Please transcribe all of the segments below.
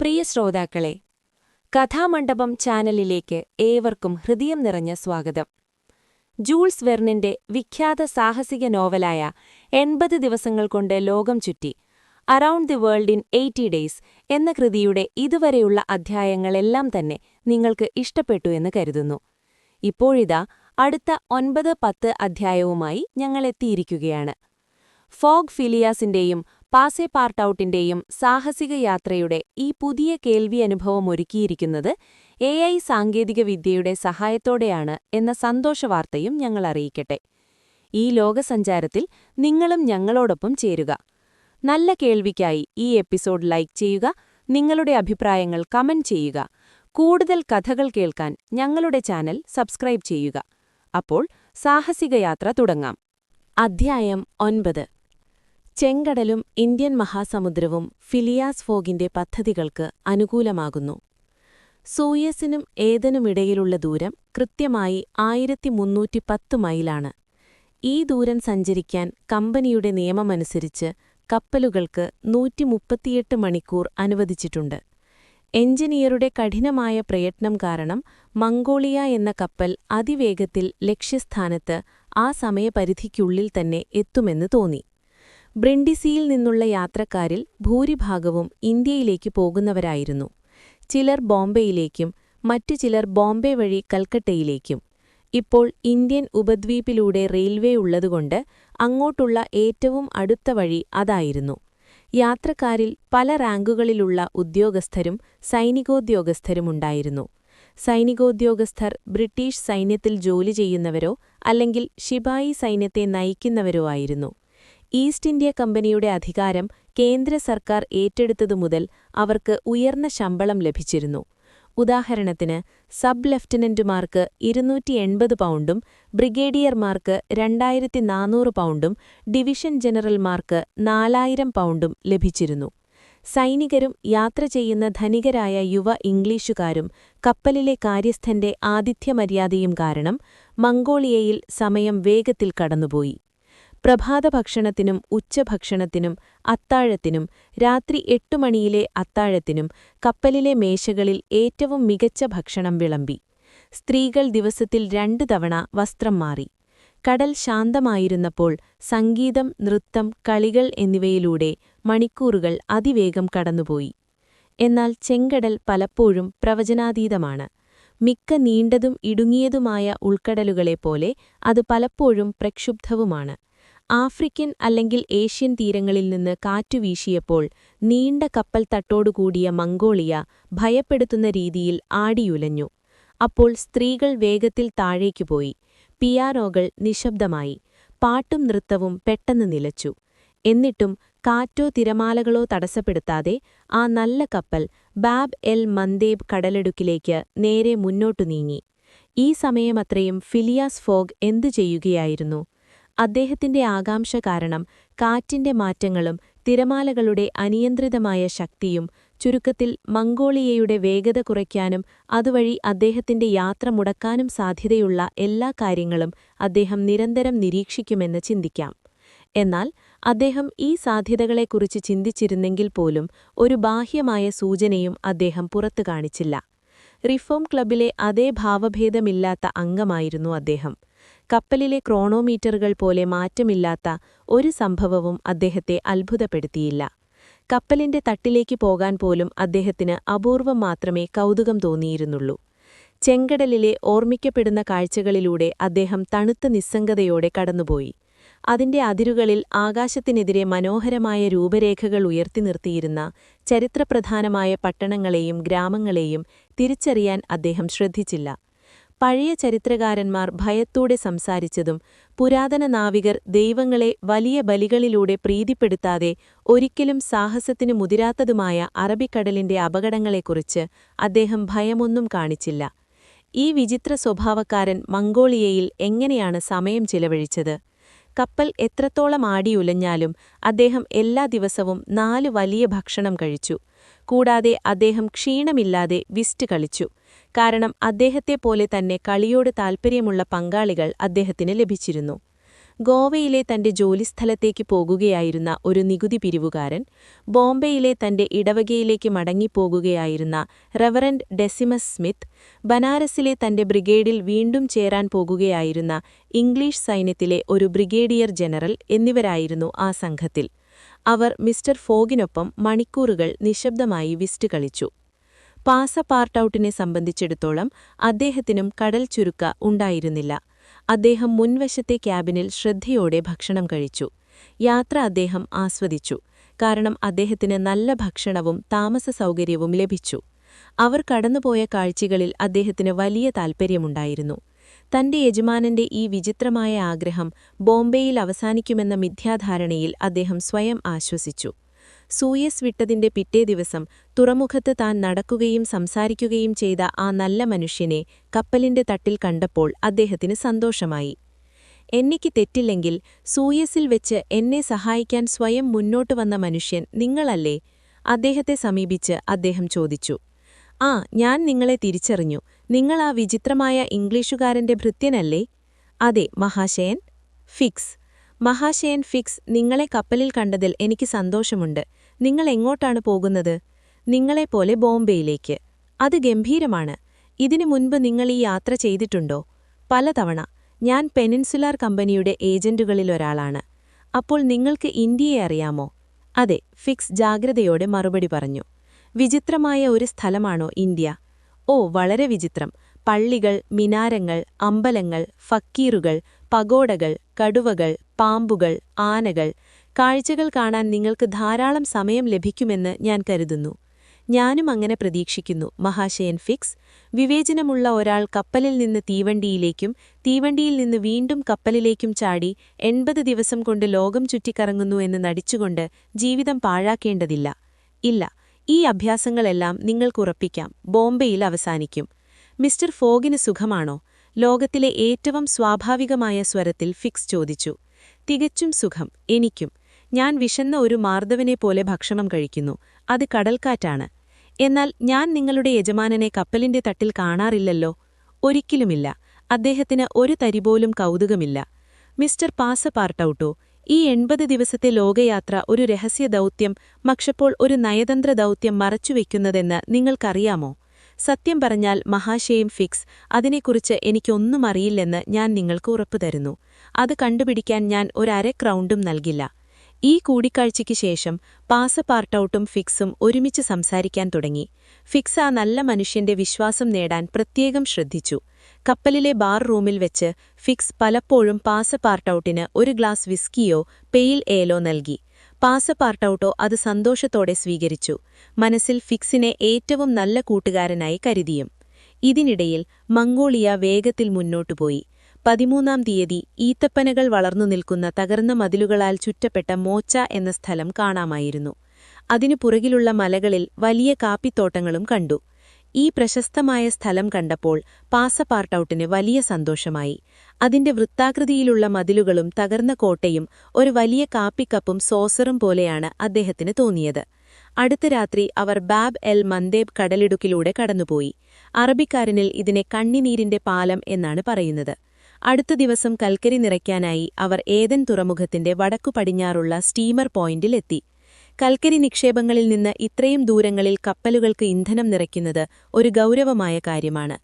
പ്രിയ ശ്രോതാക്കളെ കഥാമണ്ഡപം ചാനലിലേക്ക് ഏവർക്കും ഹൃദയം നിറഞ്ഞ സ്വാഗതം. ജൂൾസ് വെർണിന്റെ വിഖ്യാത സാഹസിക നോവലായ എൺപത് ദിവസങ്ങൾ കൊണ്ട് ലോകം ചുറ്റി around the world in eighty days എന്ന കൃതിയുടെ ഇതുവരെയുള്ള അധ്യായങ്ങളെല്ലാം തന്നെ നിങ്ങൾക്ക് ഇഷ്ടപ്പെട്ടു എന്ന് കരുതുന്നു. ഇപ്പോഴിതാ അടുത്ത ഒൻപത് പത്ത് അധ്യായവുമായി ഞങ്ങളെത്തിയിരിക്കുകയാണ്. ഫോഗ് ഫിലിയാസിന്റെയും പാസെ പാർട്ടൌട്ടിന്റെയും സാഹസിക യാത്രയുടെ ഈ പുതിയ കേൾവി അനുഭവം ഒരുക്കിയിരിക്കുന്നത് എ ഐ സാങ്കേതികവിദ്യയുടെ സഹായത്തോടെയാണ് എന്ന സന്തോഷവാർത്തയും ഞങ്ങൾ അറിയിക്കട്ടെ. ഈ ലോകസഞ്ചാരത്തിൽ നിങ്ങളും ഞങ്ങളോടൊപ്പം ചേരുക. നല്ല കേൾവിക്കായി ഈ എപ്പിസോഡ് ലൈക്ക് ചെയ്യുക നിങ്ങളുടെ അഭിപ്രായങ്ങൾ കമന്റ് ചെയ്യുക കൂടുതൽ കഥകൾ കേൾക്കാൻ ഞങ്ങളുടെ ചാനൽ സബ്സ്ക്രൈബ് ചെയ്യുക. അപ്പോൾ സാഹസിക യാത്ര തുടങ്ങാം. അധ്യായം ഒൻപത്. ചെങ്കടലും ഇന്ത്യൻ മഹാസമുദ്രവും ഫിലിയാസ് ഫോഗിന്റെ പദ്ധതികൾക്ക് അനുകൂലമാകുന്നു. സൂയസിനും ഏതനുമിടയിലുള്ള ദൂരം കൃത്യമായി ആയിരത്തി മുന്നൂറ്റി പത്ത് മൈലാണ്. ഈ ദൂരം സഞ്ചരിക്കാൻ കമ്പനിയുടെ നിയമമനുസരിച്ച് കപ്പലുകൾക്ക് നൂറ്റി മുപ്പത്തിയെട്ട് മണിക്കൂർ അനുവദിച്ചിട്ടുണ്ട്. എഞ്ചിനീയറുടെ കഠിനമായ പ്രയത്നം കാരണം മംഗോളിയ എന്ന കപ്പൽ അതിവേഗത്തിൽ ലക്ഷ്യസ്ഥാനത്ത് ആ സമയപരിധിക്കുള്ളിൽ തന്നെ എത്തുമെന്ന് തോന്നി. ബ്രിൻഡിസിയിൽ നിന്നുള്ള യാത്രക്കാരിൽ ഭൂരിഭാഗവും ഇന്ത്യയിലേക്ക് പോകുന്നവരായിരുന്നു. ചിലർ ബോംബെയിലേക്കും മറ്റു ചിലർ ബോംബെ വഴി കൽക്കട്ടയിലേക്കും. ഇപ്പോൾ ഇന്ത്യൻ ഉപദ്വീപിലൂടെ റെയിൽവേ ഉള്ളതുകൊണ്ട് അങ്ങോട്ടുള്ള ഏറ്റവും അടുത്ത വഴി അതായിരുന്നു. യാത്രക്കാരിൽ പല റാങ്കുകളിലുള്ള ഉദ്യോഗസ്ഥരും സൈനികോദ്യോഗസ്ഥരുമുണ്ടായിരുന്നു സൈനികോദ്യോഗസ്ഥർ ബ്രിട്ടീഷ് സൈന്യത്തിൽ ജോലി ചെയ്യുന്നവരോ അല്ലെങ്കിൽ ശിപായി സൈന്യത്തെ നയിക്കുന്നവരോ ആയിരുന്നു. ഈസ്റ്റ് ഇന്ത്യ കമ്പനിയുടെ അധികാരം കേന്ദ്ര സർക്കാർ ഏറ്റെടുത്തതു മുതൽ അവർക്ക് ഉയർന്ന ശമ്പളം ലഭിച്ചിരുന്നു. ഉദാഹരണത്തിന് സബ് ലഫ്റ്റനന്റുമാർക്ക് ഇരുന്നൂറ്റി എൺപത് പൗണ്ടും ബ്രിഗേഡിയർമാർക്ക് രണ്ടായിരത്തി നാനൂറ് പൗണ്ടും ഡിവിഷൻ ജനറൽമാർക്ക് നാലായിരം പൗണ്ടും ലഭിച്ചിരുന്നു. സൈനികരും യാത്ര ചെയ്യുന്ന ധനികരായ യുവ ഇംഗ്ലീഷുകാരും കപ്പലിലെ കാര്യസ്ഥന്റെ ആതിഥ്യമര്യാദയും കാരണം മംഗോളിയയിൽ സമയം വേഗത്തിൽ കടന്നുപോയി. പ്രഭാതഭക്ഷണത്തിനും ഉച്ചഭക്ഷണത്തിനും അത്താഴത്തിനും രാത്രി എട്ടു മണിയിലെ അത്താഴത്തിനും കപ്പലിലെ മേശകളിൽ ഏറ്റവും മികച്ച ഭക്ഷണം വിളമ്പി. സ്ത്രീകൾ ദിവസത്തിൽ രണ്ടു തവണ വസ്ത്രം മാറി. കടൽ ശാന്തമായിരുന്നപ്പോൾ സംഗീതം നൃത്തം കളികൾ എന്നിവയിലൂടെ മണിക്കൂറുകൾ അതിവേഗം കടന്നുപോയി. എന്നാൽ ചെങ്കടൽ പലപ്പോഴും പ്രവചനാതീതമാണ്. മിക്ക നീണ്ടതും ഇടുങ്ങിയതുമായ ഉൾക്കടലുകളെപ്പോലെ അത് പലപ്പോഴും പ്രക്ഷുബ്ധവുമാണ്. ആഫ്രിക്കൻ അല്ലെങ്കിൽ ഏഷ്യൻ തീരങ്ങളിൽ നിന്ന് കാറ്റുവീശിയപ്പോൾ നീണ്ട കപ്പൽ തട്ടോടുകൂടിയ മംഗോളിയ ഭയപ്പെടുത്തുന്ന രീതിയിൽ ആടിയുലഞ്ഞു. അപ്പോൾ സ്ത്രീകൾ വേഗത്തിൽ താഴേക്കു പോയി. പിയാനോകൾ നിശബ്ദമായി. പാട്ടും നൃത്തവും പെട്ടെന്ന് നിലച്ചു. എന്നിട്ടും കാറ്റോ തിരമാലകളോ തടസ്സപ്പെടുത്താതെ ആ നല്ല കപ്പൽ ബാബ് എൽ മന്ദേബ് കടലെടുക്കിലേക്ക് നേരെ മുന്നോട്ടു നീങ്ങി. ഈ സമയമത്രയും ഫിലിയാസ് ഫോഗ് എന്തു ചെയ്യുകയായിരുന്നു? അദ്ദേഹത്തിന്റെ ആകാംക്ഷ കാരണം കാറ്റിന്റെ മാറ്റങ്ങളും തിരമാലകളുടെ അനിയന്ത്രിതമായ ശക്തിയും ചുരുക്കത്തിൽ മംഗോളിയയുടെ വേഗത കുറയ്ക്കാനും അതുവഴി അദ്ദേഹത്തിന്റെ യാത്ര മുടക്കാനും സാധ്യതയുള്ള എല്ലാ കാര്യങ്ങളും അദ്ദേഹം നിരന്തരം നിരീക്ഷിക്കുമെന്ന് ചിന്തിക്കാം. എന്നാൽ അദ്ദേഹം ഈ സാധ്യതകളെക്കുറിച്ച് ചിന്തിച്ചിരുന്നെങ്കിൽ പോലും ഒരു ബാഹ്യമായ സൂചനയും അദ്ദേഹം പുറത്തു കാണിച്ചില്ല. റിഫോം ക്ലബിലെ അതേ ഭാവഭേദമില്ലാത്ത അംഗമായിരുന്നു അദ്ദേഹം. കപ്പലിലെ ക്രോണോമീറ്ററുകൾ പോലെ മാറ്റമില്ലാത്ത ഒരു സംഭവവും അദ്ദേഹത്തെ അത്ഭുതപ്പെടുത്തിയില്ല. കപ്പലിന്റെ തട്ടിലേക്ക് പോകാൻ പോലും അദ്ദേഹത്തിന് അപൂർവം മാത്രമേ കൗതുകം തോന്നിയിരുന്നുള്ളൂ. ചെങ്കടലിലെ ഓർമ്മിക്കപ്പെടുന്ന കാഴ്ചകളിലൂടെ അദ്ദേഹം തണുത്ത നിസ്സംഗതയോടെ കടന്നുപോയി. അതിന്റെ അതിരുകളിൽ ആകാശത്തിനെതിരെ മനോഹരമായ രൂപരേഖകൾ ഉയർത്തി നിർത്തിയിരുന്ന ചരിത്രപ്രധാനമായ പട്ടണങ്ങളെയും ഗ്രാമങ്ങളെയും തിരിച്ചറിയാൻ അദ്ദേഹം ശ്രദ്ധിച്ചില്ല. പഴയ ചരിത്രകാരന്മാർ ഭയത്തോടെ സംസാരിച്ചതും പുരാതന നാവികർ ദൈവങ്ങളെ വലിയ ബലികളിലൂടെ പ്രീതിപ്പെടുത്താതെ ഒരിക്കലും സാഹസത്തിനു മുതിരാത്തതുമായ അറബിക്കടലിന്റെ അപകടങ്ങളെക്കുറിച്ച് അദ്ദേഹം ഭയമൊന്നും കാണിച്ചില്ല. ഈ വിചിത്ര സ്വഭാവക്കാരൻ മംഗോളിയയിൽ എങ്ങനെയാണ് സമയം ചിലവഴിച്ചത്? കപ്പൽ എത്രത്തോളം ആടിയുലഞ്ഞാലും അദ്ദേഹം എല്ലാ ദിവസവും നാല് വലിയ ഭക്ഷണം കഴിച്ചു. കൂടാതെ അദ്ദേഹം ക്ഷീണമില്ലാതെ വിസ്റ്റ് കളിച്ചു. കാരണം അദ്ദേഹത്തെ പോലെ തന്നെ കളിയോട് താൽപ്പര്യമുള്ള പങ്കാളികൾ അദ്ദേഹത്തിന് ലഭിച്ചിരുന്നു. ഗോവയിലെ തന്റെ ജോലിസ്ഥലത്തേക്ക് പോകുകയായിരുന്ന ഒരു നികുതി പിരിവുകാരൻ ബോംബെയിലെ തന്റെ ഇടവകയിലേക്ക് മടങ്ങിപ്പോകുകയായിരുന്ന റവറൻഡ് ഡെസിമസ് സ്മിത്ത് ബനാരസിലെ തന്റെ ബ്രിഗേഡിൽ വീണ്ടും ചേരാൻ പോകുകയായിരുന്ന ഇംഗ്ലീഷ് സൈന്യത്തിലെ ഒരു ബ്രിഗേഡിയർ ജനറൽ എന്നിവരായിരുന്നു ആ സംഘത്തിൽ. അവർ മിസ്റ്റർ ഫോഗിനൊപ്പം മണിക്കൂറുകൾ നിശബ്ദമായി വിസ്റ്റ് കളിച്ചു. പാസപാർട്ടൌട്ടിനെ സംബന്ധിച്ചിടത്തോളം അദ്ദേഹത്തിനും കടൽ ചുരുക്ക ഉണ്ടായിരുന്നില്ല. അദ്ദേഹം മുൻവശത്തെ ക്യാബിനിൽ ശ്രദ്ധയോടെ ഭക്ഷണം കഴിച്ചു. യാത്ര അദ്ദേഹം ആസ്വദിച്ചു. കാരണം അദ്ദേഹത്തിന് നല്ല ഭക്ഷണവും താമസ സൗകര്യവും ലഭിച്ചു. അവർ കടന്നുപോയ കാഴ്ചകളിൽ അദ്ദേഹത്തിന് വലിയ താൽപ്പര്യമുണ്ടായിരുന്നു. തന്റെ യജമാനന്റെ ഈ വിചിത്രമായ ആഗ്രഹം ബോംബെയിൽ അവസാനിക്കുമെന്ന മിഥ്യാധാരണയിൽ അദ്ദേഹം സ്വയം ആശ്വസിച്ചു. സൂയസ് വിട്ടതിന്റെ പിറ്റേ ദിവസം തുറമുഖത്ത് താൻ നടക്കുകയും സംസാരിക്കുകയും ചെയ്ത ആ നല്ല മനുഷ്യനെ കപ്പലിന്റെ തട്ടിൽ കണ്ടപ്പോൾ അദ്ദേഹത്തിന് സന്തോഷമായി. എനിക്ക് തെറ്റില്ലെങ്കിൽ സൂയസിൽ വെച്ച് എന്നെ സഹായിക്കാൻ സ്വയം മുന്നോട്ട് വന്ന മനുഷ്യൻ നിങ്ങളല്ലേ? അദ്ദേഹത്തെ സമീപിച്ച് അദ്ദേഹം ചോദിച്ചു. ആ ഞാൻ നിങ്ങളെ തിരിച്ചറിഞ്ഞു. നിങ്ങൾ ആ വിചിത്രമായ ഇംഗ്ലീഷുകാരന്റെ ഭൃത്യനല്ലേ? അതെ മഹാശയൻ. ഫിക്സ്. മഹാശയൻ ഫിക്സ് നിങ്ങളെ കപ്പലിൽ കണ്ടതിൽ എനിക്ക് സന്തോഷമുണ്ട്. നിങ്ങൾ എങ്ങോട്ടാണ് പോകുന്നത്? നിങ്ങളെപ്പോലെ ബോംബെയിലേക്ക്. അത് ഗംഭീരമാണ്. ഇതിനു മുൻപ് നിങ്ങൾ ഈ യാത്ര ചെയ്തിട്ടുണ്ടോ? പലതവണ. ഞാൻ പെനിൻസുലാർ കമ്പനിയുടെ ഏജന്റുകളിലൊരാളാണ്. അപ്പോൾ നിങ്ങൾക്ക് ഇന്ത്യയെ അറിയാമോ? അതെ ഫിക്സ് ജാഗ്രതയോടെ മറുപടി പറഞ്ഞു. വിചിത്രമായ ഒരു സ്ഥലമാണോ ഇന്ത്യ? ഓ വളരെ വിചിത്രം. പള്ളികൾ മിനാരങ്ങൾ അമ്പലങ്ങൾ ഫക്കീറുകൾ പഗോഡകൾ കടുവകൾ പാമ്പുകൾ ആനകൾ. കാഴ്ചകൾ കാണാൻ നിങ്ങൾക്ക് ധാരാളം സമയം ലഭിക്കുമെന്ന് ഞാൻ കരുതുന്നു. ഞാനും അങ്ങനെ പ്രതീക്ഷിക്കുന്നു. മഹാശയൻ ഫിക്സ് വിവേചനമുള്ള ഒരാൾ കപ്പലിൽ നിന്ന് തീവണ്ടിയിലേക്കും തീവണ്ടിയിൽ നിന്ന് വീണ്ടും കപ്പലിലേക്കും ചാടി എൺപത് ദിവസം കൊണ്ട് ലോകം ചുറ്റിക്കറങ്ങുന്നു എന്ന് നടിച്ചുകൊണ്ട് ജീവിതം പാഴാക്കേണ്ടതില്ല. ഇല്ല ഈ അഭ്യാസങ്ങളെല്ലാം നിങ്ങൾക്കുറപ്പിക്കാം ബോംബെയിൽ അവസാനിക്കും. മിസ്റ്റർ ഫോഗിന് സുഖമാണോ? ലോകത്തിലെ ഏറ്റവും സ്വാഭാവികമായ സ്വരത്തിൽ ഫിക്സ് ചോദിച്ചു. തികച്ചും സുഖം എനിക്കും. ഞാൻ വിശന്ന ഒരു മാർദ്ദവനെപ്പോലെ ഭക്ഷണം കഴിക്കുന്നു. അത് കടൽക്കാറ്റാണ്. എന്നാൽ ഞാൻ നിങ്ങളുടെ യജമാനനെ കപ്പലിന്റെ തട്ടിൽ കാണാറില്ലല്ലോ. ഒരിക്കലുമില്ല. അദ്ദേഹത്തിന് ഒരു തരിപോലും കൗതുകമില്ല. മിസ്റ്റർ പാസ പാർട്ടൌട്ടോ ഈ എൺപത് ദിവസത്തെ ലോകയാത്ര ഒരു രഹസ്യ ദൗത്യം മക്ഷപ്പോൾ ഒരു നയതന്ത്ര ദൗത്യം മറച്ചുവെക്കുന്നതെന്ന് നിങ്ങൾക്കറിയാമോ? സത്യം പറഞ്ഞാൽ മഹാശയം ഫിക്സ്. അതിനെക്കുറിച്ച് എനിക്കൊന്നും അറിയില്ലെന്ന് ഞാൻ നിങ്ങൾക്ക് ഉറപ്പു തരുന്നു. അത് കണ്ടുപിടിക്കാൻ ഞാൻ ഒരു അരക്രൗണ്ടും നൽകില്ല. ഈ കൂടിക്കാഴ്ചയ്ക്ക് ശേഷം പാസ പാർട്ടൌട്ടും ഫിക്സും ഒരുമിച്ച് സംസാരിക്കാൻ തുടങ്ങി. ഫിക്സ് ആ നല്ല മനുഷ്യന്റെ വിശ്വാസം നേടാൻ പ്രത്യേകം ശ്രദ്ധിച്ചു. കപ്പലിലെ ബാർ റൂമിൽ വെച്ച് ഫിക്സ് പലപ്പോഴും പാസ പാർട്ടൌട്ടിന് ഒരു ഗ്ലാസ് വിസ്കിയോ പെയിൽ ഏലോ നൽകി. പാസ പാർട്ടൌട്ടോ അത് സന്തോഷത്തോടെ സ്വീകരിച്ചു. മനസ്സിൽ ഫിക്സിനെ ഏറ്റവും നല്ല കൂട്ടുകാരനായി കരുതിയും. ഇതിനിടയിൽ മംഗോളിയ വേഗത്തിൽ മുന്നോട്ടുപോയി. പതിമൂന്നാം തീയതി ഈത്തപ്പനകൾ വളർന്നു നിൽക്കുന്ന തകർന്ന മതിലുകളാൽ ചുറ്റപ്പെട്ട മോച്ച എന്ന സ്ഥലം കാണാമായിരുന്നു. അതിനു പുറകിലുള്ള മലകളിൽ വലിയ കാപ്പിത്തോട്ടങ്ങളും കണ്ടു. ഈ പ്രശസ്തമായ സ്ഥലം കണ്ടപ്പോൾ പാസപാർട്ടൌട്ടിന് വലിയ സന്തോഷമായി. അതിന്റെ വൃത്താകൃതിയിലുള്ള മതിലുകളും തകർന്ന കോട്ടയും ഒരു വലിയ കാപ്പിക്കപ്പും സോസറും പോലെയാണ് അദ്ദേഹത്തിന് തോന്നിയത്. അടുത്ത രാത്രി അവർ ബാബ് എൽ മന്ദേബ് കടലിടുക്കിലൂടെ കടന്നുപോയി. അറബിക്കാരനിൽ ഇതിനെ കണ്ണിനീരിന്റെ പാലം എന്നാണ് പറയുന്നത്. അടുത്ത ദിവസം കൽക്കരി നിറയ്ക്കാനായി അവർ ഏതൻ തുറമുഖത്തിന്റെ വടക്കു പടിഞ്ഞാറുള്ള സ്റ്റീമർ പോയിന്റിലെത്തി കൽക്കരി നിക്ഷേപങ്ങളിൽ നിന്ന് ഇത്രയും ദൂരങ്ങളിൽ കപ്പലുകൾക്ക് ഇന്ധനം നിറയ്ക്കുന്നത് ഒരു ഗൗരവമായ കാര്യമാണ്.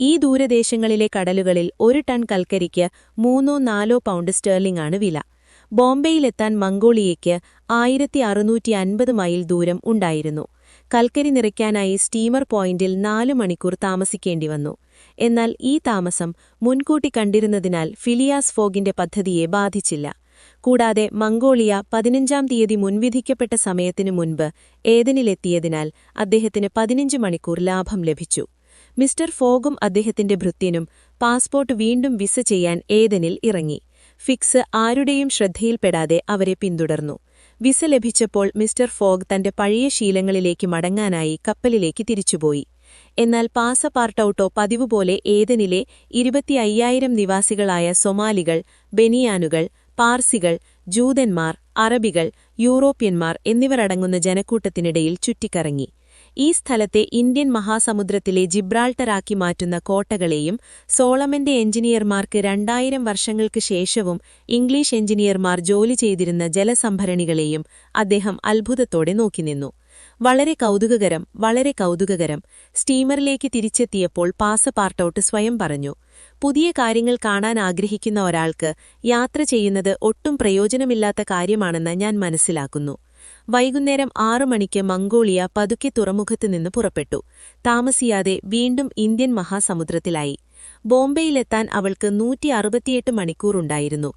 ഈ ദൂരദേശങ്ങളിലെ കടലുകളിൽ ഒരു ടൺ കൽക്കരിക്ക് മൂന്നോ നാലോ പൗണ്ട് സ്റ്റേർലിംഗ് ആണ് വില. ബോംബെയിലെത്താൻ മംഗോളിയയ്ക്ക് ആയിരത്തി അറുന്നൂറ്റി അൻപത് മൈൽ ദൂരം ഉണ്ടായിരുന്നു. കൽക്കരി നിറയ്ക്കാനായി സ്റ്റീമർ പോയിന്റിൽ നാലു മണിക്കൂർ താമസിക്കേണ്ടി വന്നു. എന്നാൽ ഈ താമസം മുൻകൂട്ടി കണ്ടിരുന്നതിനാൽ ഫിലിയാസ് ഫോഗിന്റെ പദ്ധതിയെ ബാധിച്ചില്ല. കൂടാതെ മംഗോളിയ പതിനഞ്ചാം തീയതി മുൻവിധിക്കപ്പെട്ട സമയത്തിനു മുൻപ് ഏതനിലെത്തിയതിനാൽ അദ്ദേഹത്തിന് പതിനഞ്ച് മണിക്കൂർ ലാഭം ലഭിച്ചു. മിസ്റ്റർ ഫോഗും അദ്ദേഹത്തിന്റെ ഭൃത്യനും പാസ്പോർട്ട് വീണ്ടും വിസ ചെയ്യാൻ ഏതനിൽ ഇറങ്ങി. ഫിക്സ് ആരുടെയും ശ്രദ്ധയിൽപ്പെടാതെ അവരെ പിന്തുടർന്നു. വിസ ലഭിച്ചപ്പോൾ മിസ്റ്റർ ഫോഗ് തന്റെ പഴയ ശീലങ്ങളിലേക്ക് മടങ്ങാനായി കപ്പലിലേക്ക് തിരിച്ചുപോയി. എന്നാൽ പാസപാർട്ടൌട്ടോ പതിവുപോലെ ഏതനിലെ ഇരുപത്തിയയ്യായിരം നിവാസികളായ സൊമാലികൾ ബെനിയാനുകൾ പാർസികൾ ജൂതന്മാർ അറബികൾ യൂറോപ്യന്മാർ എന്നിവരടങ്ങുന്ന ജനക്കൂട്ടത്തിനിടയിൽ ചുറ്റിക്കറങ്ങി. ഈ സ്ഥലത്തെ ഇന്ത്യൻ മഹാസമുദ്രത്തിലെ ജിബ്രാൾട്ടറാക്കി മാറ്റുന്ന കോട്ടകളെയും സോളമന്റെ എഞ്ചിനീയർമാർക്ക് രണ്ടായിരം വർഷങ്ങൾക്ക് ശേഷവും ഇംഗ്ലീഷ് എഞ്ചിനീയർമാർ ജോലി ചെയ്തിരുന്ന ജലസംഭരണികളെയും അദ്ദേഹം അത്ഭുതത്തോടെ നോക്കിനിന്നു. വളരെ കൗതുകകരം വളരെ കൗതുകകരം. സ്റ്റീമറിലേക്ക് തിരിച്ചെത്തിയപ്പോൾ പാസപാർട്ടൌട്ട് സ്വയം പറഞ്ഞു. പുതിയ കാര്യങ്ങൾ കാണാൻ ആഗ്രഹിക്കുന്ന ഒരാൾക്ക് യാത്ര ചെയ്യുന്നത് ഒട്ടും പ്രയോജനമില്ലാത്ത കാര്യമാണെന്ന് ഞാൻ മനസ്സിലാക്കുന്നു. വൈകുന്നേരം ആറു മണിക്ക് മംഗോളിയ പതുക്കെ തുറമുഖത്ത് നിന്ന് പുറപ്പെട്ടു. താമസിയാതെ വീണ്ടും ഇന്ത്യൻ മഹാസമുദ്രത്തിലായി. ബോംബെയിലെത്താൻ അവൾക്ക് നൂറ്റി അറുപത്തിയെട്ട് മണിക്കൂറുണ്ടായിരുന്നു.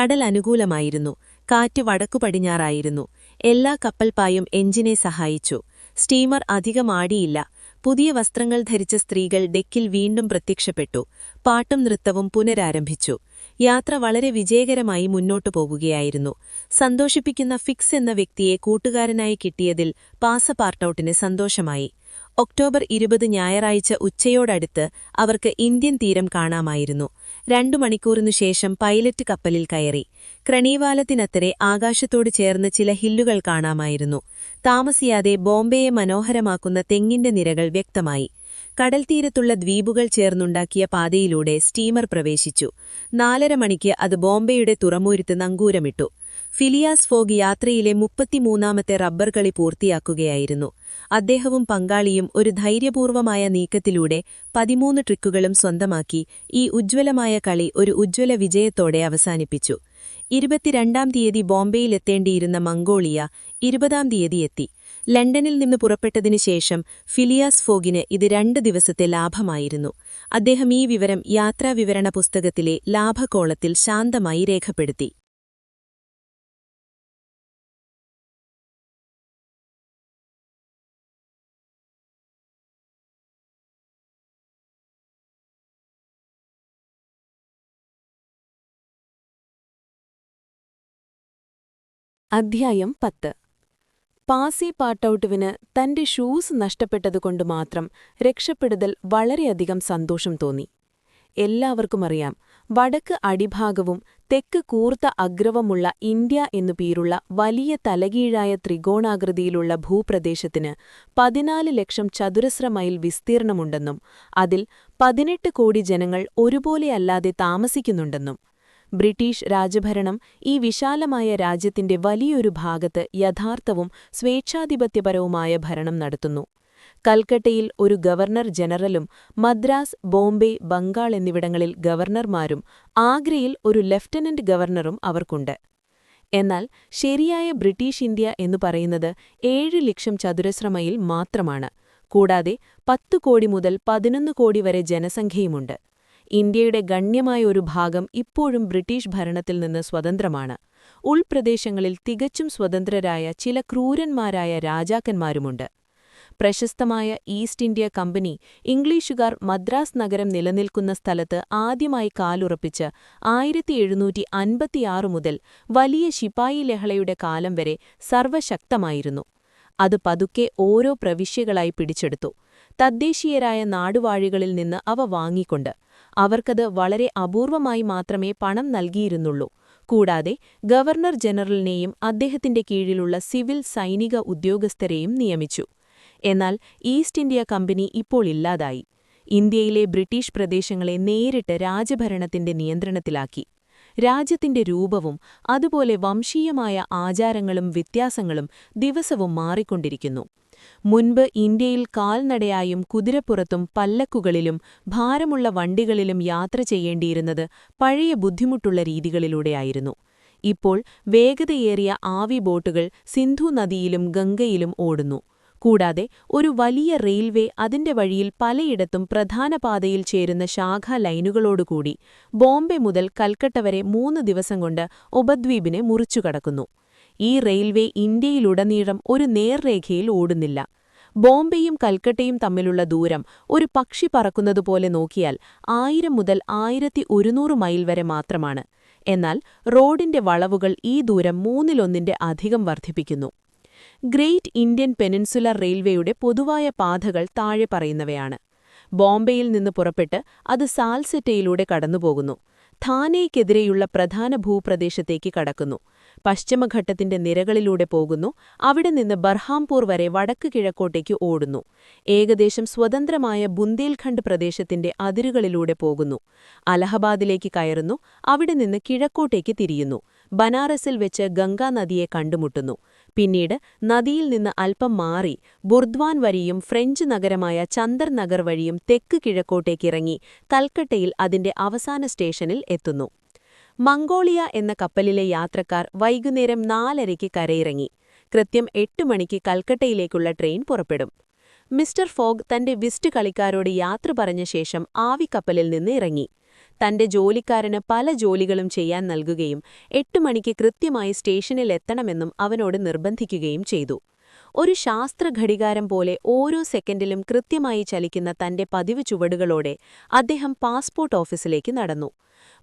കടൽ അനുകൂലമായിരുന്നു. കാറ്റ് വടക്കു പടിഞ്ഞാറായിരുന്നു. എല്ലാ കപ്പൽപായും എഞ്ചിനെ സഹായിച്ചു. സ്റ്റീമർ അധികം ആടിയില്ല. പുതിയ വസ്ത്രങ്ങൾ ധരിച്ച സ്ത്രീകൾ ഡെക്കിൽ വീണ്ടും പ്രത്യക്ഷപ്പെട്ടു. പാട്ടും നൃത്തവും പുനരാരംഭിച്ചു. യാത്ര വളരെ വിജയകരമായി മുന്നോട്ടു പോവുകയായിരുന്നു. സന്തോഷിപ്പിക്കുന്ന ഫിക്സ് എന്ന വ്യക്തിയെ കൂട്ടുകാരനായി കിട്ടിയതിൽ പാസ പാർട്ടൌട്ടിന് സന്തോഷമായി. ഒക്ടോബർ ഇരുപത് ഞായറാഴ്ച ഉച്ചയോടടുത്ത് അവർക്ക് ഇന്ത്യൻ തീരം കാണാമായിരുന്നു. രണ്ടു മണിക്കൂറിനു ശേഷം പൈലറ്റ് കപ്പലിൽ കയറി. ക്രണീവാലത്തിനത്തരെ ആകാശത്തോട് ചേർന്ന് ചില ഹില്ലുകൾ കാണാമായിരുന്നു. താമസിയാതെ ബോംബെയെ മനോഹരമാക്കുന്ന തെങ്ങിന്റെ നിരകൾ വ്യക്തമായി. കടൽത്തീരത്തുള്ള ദ്വീപുകൾ ചേർന്നുണ്ടാക്കിയ പാതയിലൂടെ സ്റ്റീമർ പ്രവേശിച്ചു. നാലര മണിക്ക് അത് ബോംബെയുടെ തുറമൂരുത്ത് നങ്കൂരമിട്ടു. ഫിലിയാസ് ഫോഗ് യാത്രയിലെ മുപ്പത്തിമൂന്നാമത്തെ റബ്ബർ കളി പൂർത്തിയാക്കുകയായിരുന്നു. അദ്ദേഹവും പങ്കാളിയും ഒരു ധൈര്യപൂർവമായ നീക്കത്തിലൂടെ പതിമൂന്ന് ട്രിക്കുകളും സ്വന്തമാക്കി ഈ ഉജ്ജ്വലമായ കളി ഒരു ഉജ്ജ്വല വിജയത്തോടെ അവസാനിപ്പിച്ചു. ഇരുപത്തിരണ്ടാം തീയതി ബോംബെയിലെത്തേണ്ടിയിരുന്ന മംഗോളിയ ഇരുപതാം തീയതി എത്തി. ലണ്ടനിൽ നിന്ന് പുറപ്പെട്ടതിനു ശേഷം ഫിലിയാസ് ഫോഗിന് ഇത് രണ്ട് ദിവസത്തെ ലാഭമായിരുന്നു. അദ്ദേഹം ഈ വിവരം യാത്രാവിവരണ പുസ്തകത്തിലെ ലാഭകോളത്തിൽ ശാന്തമായി രേഖപ്പെടുത്തി. അധ്യായം പത്ത്. പാസി പാട്ടൌട്ടുവിന് തന്റെ ഷൂസ് നഷ്ടപ്പെട്ടതുകൊണ്ട് മാത്രം രക്ഷപ്പെടുതൽ വളരെയധികം സന്തോഷം തോന്നി. എല്ലാവർക്കുമറിയാം വടക്ക് അടിഭാഗവും തെക്ക് കൂർത്ത അഗ്രവമുള്ള ഇന്ത്യ എന്നു പേരുള്ള വലിയ തലകീഴായ ത്രികോണാകൃതിയിലുള്ള ഭൂപ്രദേശത്തിന് പതിനാല് ലക്ഷം ചതുരശ്ര മൈൽ വിസ്തീർണമുണ്ടെന്നും അതിൽ പതിനെട്ട് കോടി ജനങ്ങൾ ഒരുപോലെയല്ലാതെ താമസിക്കുന്നുണ്ടെന്നും ബ്രിട്ടീഷ് രാജഭരണം ഈ വിശാലമായ രാജ്യത്തിന്റെ വലിയൊരു ഭാഗത്ത് യഥാർത്ഥവും സ്വേച്ഛാധിപത്യപരവുമായ ഭരണം നടത്തുന്നു. കൽക്കട്ടയിൽ ഒരു ഗവർണർ ജനറലും മദ്രാസ് ബോംബെ ബംഗാൾ എന്നിവിടങ്ങളിൽ ഗവർണർമാരും ആഗ്രയിൽ ഒരു ലഫ്റ്റനന്റ് ഗവർണറും അവർക്കുണ്ട്. എന്നാൽ ശരിയായ ബ്രിട്ടീഷ് ഇന്ത്യ എന്നു പറയുന്നത് ഏഴ് ലക്ഷം ചതുരശ്ര മൈൽ മാത്രമാണ്. കൂടാതെ പത്തു കോടി മുതൽ പതിനൊന്ന് കോടി വരെ ജനസംഖ്യയുമുണ്ട്. ഇന്ത്യയുടെ ഗണ്യമായ ഒരു ഭാഗം ഇപ്പോഴും ബ്രിട്ടീഷ് ഭരണത്തിൽ നിന്ന് സ്വതന്ത്രമാണ്. ഉൾപ്രദേശങ്ങളിൽ തികച്ചും സ്വതന്ത്രരായ ചില ക്രൂരന്മാരായ രാജാക്കന്മാരുമുണ്ട്. പ്രശസ്തമായ ഈസ്റ്റ് ഇന്ത്യ കമ്പനി ഇംഗ്ലീഷുകാർ മദ്രാസ് നഗരം നിലനിൽക്കുന്ന സ്ഥലത്ത് ആദ്യമായി കാലുറപ്പിച്ച് ആയിരത്തി എഴുന്നൂറ്റി അൻപത്തിയാറ് മുതൽ വലിയ ശിപായി ലഹളയുടെ കാലം വരെ സർവശക്തമായിരുന്നു അത് പതുക്കെ ഓരോ പ്രവിശ്യകളായി പിടിച്ചെടുത്തു. തദ്ദേശീയരായ നാടുവാഴികളിൽ നിന്ന് അവ വാങ്ങിക്കൊണ്ട് അവർക്കത് വളരെ അപൂർവമായി മാത്രമേ പണം നൽകിയിരുന്നുള്ളൂ. കൂടാതെ ഗവർണർ ജനറലിനെയും അദ്ദേഹത്തിന്റെ കീഴിലുള്ള സിവിൽ സൈനിക ഉദ്യോഗസ്ഥരെയും നിയമിച്ചു. എന്നാൽ ഈസ്റ്റ് ഇന്ത്യ കമ്പനി ഇപ്പോൾ ഇല്ലാതായി. ഇന്ത്യയിലെ ബ്രിട്ടീഷ് പ്രദേശങ്ങളെ നേരിട്ട് രാജഭരണത്തിന്റെ നിയന്ത്രണത്തിലാക്കി. രാജ്യത്തിന്റെ രൂപവും അതുപോലെ വംശീയമായ ആചാരങ്ങളും വ്യത്യാസങ്ങളും ദിവസവും മാറിക്കൊണ്ടിരിക്കുന്നു. മുൻപ് ഇന്ത്യയിൽ കാൽനടയായും കുതിരപ്പുറത്തും പല്ലക്കുകളിലും ഭാരമുള്ള വണ്ടികളിലും യാത്ര ചെയ്യേണ്ടിയിരുന്നത് പഴയ ബുദ്ധിമുട്ടുള്ള രീതികളിലൂടെയായിരുന്നു. ഇപ്പോൾ വേഗതയേറിയ ആവി ബോട്ടുകൾ സിന്ധു നദിയിലും ഗംഗയിലും ഓടുന്നു. കൂടാതെ ഒരു വലിയ റെയിൽവേ അതിന്റെ വഴിയിൽ പലയിടത്തും പ്രധാന പാതയിൽ ചേരുന്ന ശാഖാ ലൈനുകളോടുകൂടി ബോംബെ മുതൽ കൽക്കട്ട വരെ മൂന്ന് ദിവസം കൊണ്ട് ഉപദ്വീപിനെ മുറിച്ചുകടക്കുന്നു. ഈ റെയിൽവേ ഇന്ത്യയിലുടനീളം ഒരു നേർരേഖയിൽ ഓടുന്നില്ല. ബോംബെയും കൽക്കട്ടയും തമ്മിലുള്ള ദൂരം ഒരു പക്ഷി പറക്കുന്നതുപോലെ നോക്കിയാൽ ആയിരം മുതൽ ആയിരത്തി ഒരുന്നൂറ് മൈൽ വരെ മാത്രമാണ്. എന്നാൽ റോഡിന്റെ വളവുകൾ ഈ ദൂരം മൂന്നിലൊന്നിന്റെ അധികം വർദ്ധിപ്പിക്കുന്നു. ഗ്രേറ്റ് ഇന്ത്യൻ പെനിൻസുലർ റെയിൽവേയുടെ പൊതുവായ പാതകൾ താഴെ പറയുന്നവയാണ്. ബോംബെയിൽ നിന്ന് പുറപ്പെട്ട് അത് സാൽസെറ്റയിലൂടെ കടന്നുപോകുന്നു. ധാനയ്ക്കെതിരെയുള്ള പ്രധാന ഭൂപ്രദേശത്തേക്ക് കടക്കുന്നു. പശ്ചിമഘട്ടത്തിന്റെ നിരകളിലൂടെ പോകുന്നു. അവിടെ നിന്ന് ബർഹാംപൂർ വരെ വടക്ക് കിഴക്കോട്ടേക്ക് ഓടുന്നു. ഏകദേശം സ്വതന്ത്രമായ ബുന്ദേൽഖണ്ഡ് പ്രദേശത്തിന്റെ അതിരുകളിലൂടെ പോകുന്നു. അലഹബാദിലേക്ക് കയറുന്നു. അവിടെ നിന്ന് കിഴക്കോട്ടേക്ക് തിരിയുന്നു. ബനാറസിൽ വെച്ച് ഗംഗാനദിയെ കണ്ടുമുട്ടുന്നു. പിന്നീട് നദിയിൽ നിന്ന് അല്പം മാറി ബുർദ്വാൻ വഴിയും ഫ്രഞ്ച് നഗരമായ ചന്ദർ നഗർ വഴിയും തെക്ക് കിഴക്കോട്ടേക്കിറങ്ങി കൽക്കട്ടയിൽ അതിന്റെ അവസാന സ്റ്റേഷനിൽ എത്തുന്നു. മംഗോളിയ എന്ന കപ്പലിലെ യാത്രക്കാർ വൈകുന്നേരം നാലരയ്ക്ക് കരയിറങ്ങി. കൃത്യം എട്ട് മണിക്ക് കൽക്കട്ടയിലേക്കുള്ള ട്രെയിൻ പുറപ്പെടും. മിസ്റ്റർ ഫോഗ് തന്റെ വിസ്റ്റ് കളിക്കാരോട് യാത്ര പറഞ്ഞ ശേഷം ആവിക്കപ്പലിൽ നിന്ന് ഇറങ്ങി. തന്റെ ജോലിക്കാരന് പല ജോലികളും ചെയ്യാൻ നൽകുകയും എട്ട് മണിക്ക് കൃത്യമായി സ്റ്റേഷനിൽ എത്തണമെന്നും അവനോട് നിർബന്ധിക്കുകയും ചെയ്തു. ഒരു ശാസ്ത്രഘടികാരം പോലെ ഓരോ സെക്കൻഡിലും കൃത്യമായി ചലിക്കുന്ന തന്റെ പതിവ് ചുവടുകളോടെ അദ്ദേഹം പാസ്പോർട്ട് ഓഫീസിലേക്ക് നടന്നു.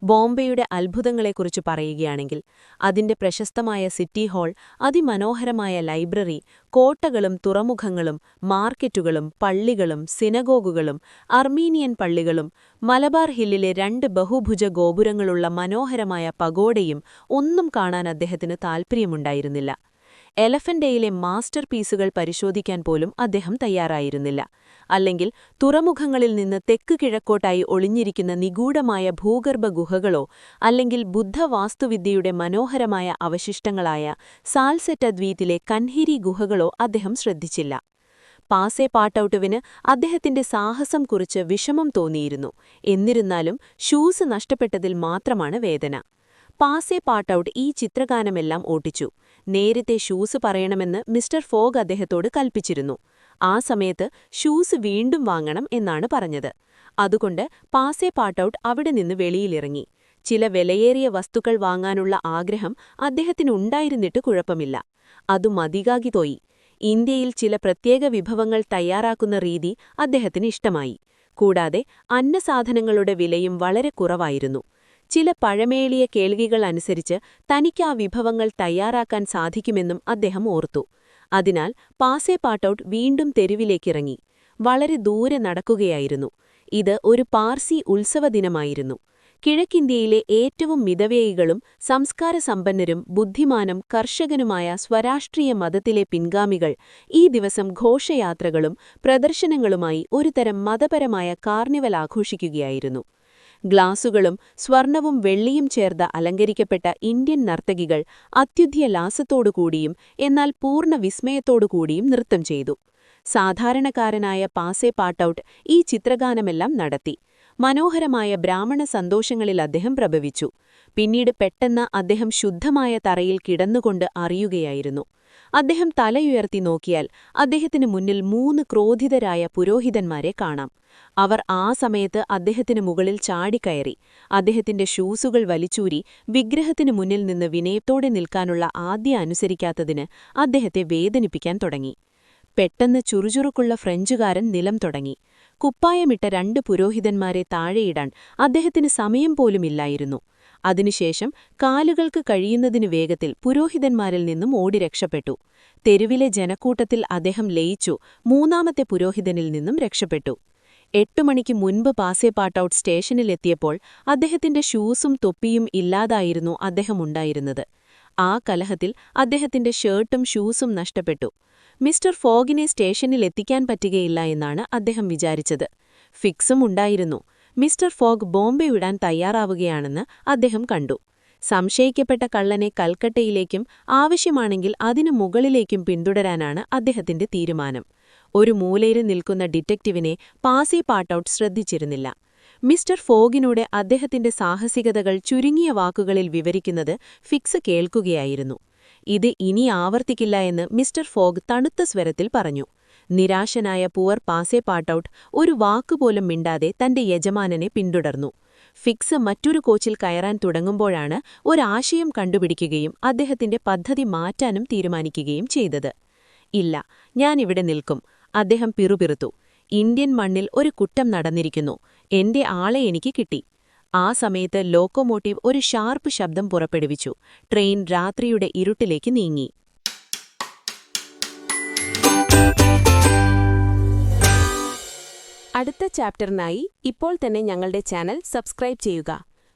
ബോംബെയുടെ അത്ഭുതങ്ങളെക്കുറിച്ച് പറയുകയാണെങ്കിൽ അതിന്റെ പ്രശസ്തമായ സിറ്റി ഹാൾ അതിമനോഹരമായ ലൈബ്രറി കോട്ടകളും തുറമുഖങ്ങളും മാർക്കറ്റുകളും പള്ളികളും സിനഗോഗുകളും അർമീനിയൻ പള്ളികളും മലബാർ ഹില്ലിലെ രണ്ട് ബഹുഭുജ ഗോപുരങ്ങളുള്ള മനോഹരമായ പഗോഡയും ഒന്നും കാണാൻ അദ്ദേഹത്തിന് താൽപ്പര്യമുണ്ടായിരുന്നില്ല. എലഫന്റെയിലെ മാസ്റ്റർ പീസുകൾ പരിശോധിക്കാൻ പോലും അദ്ദേഹം തയ്യാറായിരുന്നില്ല. അല്ലെങ്കിൽ തുറമുഖങ്ങളിൽ നിന്ന് തെക്ക് കിഴക്കോട്ടായി ഒളിഞ്ഞിരിക്കുന്ന നിഗൂഢമായ ഭൂഗർഭ ഗുഹകളോ അല്ലെങ്കിൽ ബുദ്ധവാസ്തുവിദ്യയുടെ മനോഹരമായ അവശിഷ്ടങ്ങളായ സാൽസെറ്റ ദ്വീപിലെ കൻഹിരി ഗുഹകളോ അദ്ദേഹം ശ്രദ്ധിച്ചില്ല. പാസെ പാട്ടൌട്ടുവിന് അദ്ദേഹത്തിന്റെ സാഹസം കുറിച്ച് വിഷമം തോന്നിയിരുന്നു. എന്നിരുന്നാലും ഷൂസ് നഷ്ടപ്പെട്ടതിൽ മാത്രമാണ് വേദന. പാസെ പാട്ടൌട്ട് ഈ ചിത്രഗാനമെല്ലാം ഓട്ടിച്ചു. നേരത്തെ ഷൂസ് പറയണമെന്ന് മിസ്റ്റർ ഫോഗ് അദ്ദേഹത്തോട് കൽപ്പിച്ചിരുന്നു. ആ സമയത്ത് ഷൂസ് വീണ്ടും വാങ്ങണം എന്നാണ് പറഞ്ഞത്. അതുകൊണ്ട് പാസെ പാട്ടൌട്ട് അവിടെ നിന്ന് വെളിയിലിറങ്ങി. ചില വിലയേറിയ വസ്തുക്കൾ വാങ്ങാനുള്ള ആഗ്രഹം അദ്ദേഹത്തിനുണ്ടായിരുന്നിട്ട് കുഴപ്പമില്ല. അതു മതികാകി തോയി ഇന്ത്യയിൽ ചില പ്രത്യേക വിഭവങ്ങൾ തയ്യാറാക്കുന്ന രീതി അദ്ദേഹത്തിന് ഇഷ്ടമായി. കൂടാതെ അന്നസാധനങ്ങളുടെ വിലയും വളരെ കുറവായിരുന്നു. ചില പഴമേളിയ കേൾവികൾ അനുസരിച്ച് തനിക്ക് ആ വിഭവങ്ങൾ തയ്യാറാക്കാൻ സാധിക്കുമെന്നും അദ്ദേഹം ഓർത്തു. അതിനാൽ പാസേ പാട്ടൌട്ട് വീണ്ടും തെരുവിലേക്കിറങ്ങി. വളരെ ദൂരെ നടക്കുകയായിരുന്നു. ഇത് ഒരു പാർസി ഉത്സവദിനമായിരുന്നു കിഴക്കിന്ത്യയിലെ ഏറ്റവും മിതവേയികളും സംസ്കാരസമ്പന്നരും ബുദ്ധിമാനും കർഷകനുമായ സ്വരാഷ്ട്രീയ മതത്തിലെ പിൻഗാമികൾ ഈ ദിവസം ഘോഷയാത്രകളും പ്രദർശനങ്ങളുമായി ഒരുതരം മതപരമായ കാർണിവൽ ആഘോഷിക്കുകയായിരുന്നു. ഗ്ലാസുകളും സ്വർണവും വെള്ളിയും ചേർത്ത് അലങ്കരിക്കപ്പെട്ട ഇന്ത്യൻ നർത്തകികൾ അത്യുധ്യലാസത്തോടുകൂടിയും എന്നാൽ പൂർണ വിസ്മയത്തോടുകൂടിയും നൃത്തം ചെയ്തു. സാധാരണക്കാരനായ പാസെ പാട്ടൌട്ട് ഈ ചിത്രഗാനമെല്ലാം നടത്തി. മനോഹരമായ ബ്രാഹ്മണ സന്തോഷങ്ങളിൽ അദ്ദേഹം പ്രഭവിച്ചു. പിന്നീട് പെട്ടെന്ന് അദ്ദേഹം ശുദ്ധമായ തറയിൽ കിടന്നുകൊണ്ട് അറിയുകയായിരുന്നു. അദ്ദേഹം തലയുയർത്തി നോക്കിയാൽ അദ്ദേഹത്തിന് മുന്നിൽ മൂന്ന് ക്രോധിതരായ പുരോഹിതന്മാരെ കാണാം. അവർ ആ സമയത്ത് അദ്ദേഹത്തിന് മുകളിൽ ചാടിക്കയറി അദ്ദേഹത്തിന്റെ ഷൂസുകൾ വലിച്ചൂരി വിഗ്രഹത്തിനു മുന്നിൽ നിന്ന് വിനയത്തോടെ നിൽക്കാനുള്ള ആദ്യ അനുസരിക്കാത്തതിന് അദ്ദേഹത്തെ വേദനിപ്പിക്കാൻ തുടങ്ങി. പെട്ടെന്ന് ചുറുചുറുക്കുള്ള ഫ്രഞ്ചുകാരൻ നിലം തുടങ്ങി. കുപ്പായമിട്ട രണ്ട് പുരോഹിതന്മാരെ താഴെയിടാൻ അദ്ദേഹത്തിന് സമയം പോലുമില്ലായിരുന്നു. അതിനുശേഷം കാലുകൾക്ക് കഴിയുന്നതിന് വേഗത്തിൽ പുരോഹിതന്മാരിൽ നിന്നും ഓടി രക്ഷപ്പെട്ടു. തെരുവിലെ ജനക്കൂട്ടത്തിൽ അദ്ദേഹം ലയിച്ചു മൂന്നാമത്തെ പുരോഹിതനിൽ നിന്നും രക്ഷപ്പെട്ടു. എട്ടു മണിക്ക് മുൻപ് പാസേ പാട്ടൌട്ട് സ്റ്റേഷനിലെത്തിയപ്പോൾ അദ്ദേഹത്തിന്റെ ഷൂസും തൊപ്പിയും ഇല്ലാതായിരുന്നു അദ്ദേഹമുണ്ടായിരുന്നത് ആ കലഹത്തിൽ അദ്ദേഹത്തിന്റെ ഷർട്ടും ഷൂസും നഷ്ടപ്പെട്ടു. മിസ്റ്റർ ഫോഗിനെ സ്റ്റേഷനിലെത്തിക്കാൻ പറ്റുകയില്ല എന്നാണ് അദ്ദേഹം വിചാരിച്ചത്. ഫിക്സും ഉണ്ടായിരുന്നു. മിസ്റ്റർ ഫോഗ് ബോംബെ വിടാൻ തയ്യാറാവുകയാണെന്ന് അദ്ദേഹം കണ്ടു. സംശയിക്കപ്പെട്ട കള്ളനെ കൽക്കട്ടയിലേക്കും ആവശ്യമാണെങ്കിൽ അതിനു മുകളിലേക്കും പിന്തുടരാനാണ് അദ്ദേഹത്തിന്റെ തീരുമാനം. ഒരു മൂലയിൽ നിൽക്കുന്ന ഡിറ്റക്റ്റീവിനെ പാസി പാട്ടൌട്ട് ശ്രദ്ധിച്ചിരുന്നില്ല. മിസ്റ്റർ ഫോഗിനൂടെ അദ്ദേഹത്തിന്റെ സാഹസികതകൾ ചുരുങ്ങിയ വാക്കുകളിൽ വിവരിക്കുന്നത് ഫിക്സ് കേൾക്കുകയായിരുന്നു. ഇത് ഇനി ആവർത്തിക്കില്ല എന്ന് മിസ്റ്റർ ഫോഗ് തണുത്ത സ്വരത്തിൽ പറഞ്ഞു. നിരാശനായ പൂവർ പാസേ പാട്ടൌട്ട് ഒരു വാക്കുപോലും മിണ്ടാതെ തന്റെ യജമാനനെ പിന്തുടർന്നു. ഫിക്സ് മറ്റൊരു കോച്ചിൽ കയറാൻ തുടങ്ങുമ്പോഴാണ് ഒരാശയം കണ്ടുപിടിക്കുകയും അദ്ദേഹത്തിന്റെ പദ്ധതി മാറ്റാനും തീരുമാനിക്കുകയും ചെയ്തത്. ഇല്ല ഞാനിവിടെ നിൽക്കും. അദ്ദേഹം പിറുപിറുത്തു. ഇന്ത്യൻ മണ്ണിൽ ഒരു കുറ്റം നടന്നിരിക്കുന്നു. എന്റെ ആളെ എനിക്ക് കിട്ടി. ആ സമയത്ത് ലോക്കോമോട്ടീവ് ഒരു ഷാർപ്പ് ശബ്ദം പുറപ്പെടുവിച്ചു. ട്രെയിൻ രാത്രിയുടെ ഇരുട്ടിലേക്ക് നീങ്ങി. അടുത്ത ചാപ്റ്ററിനായി ഇപ്പോൾ തന്നെ ഞങ്ങളുടെ ചാനൽ സബ്സ്ക്രൈബ് ചെയ്യുക.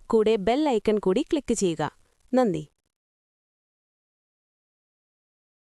കൂടെ ബെൽ ഐക്കൺ കൂടി ക്ലിക്ക് ചെയ്യുക. നന്ദി.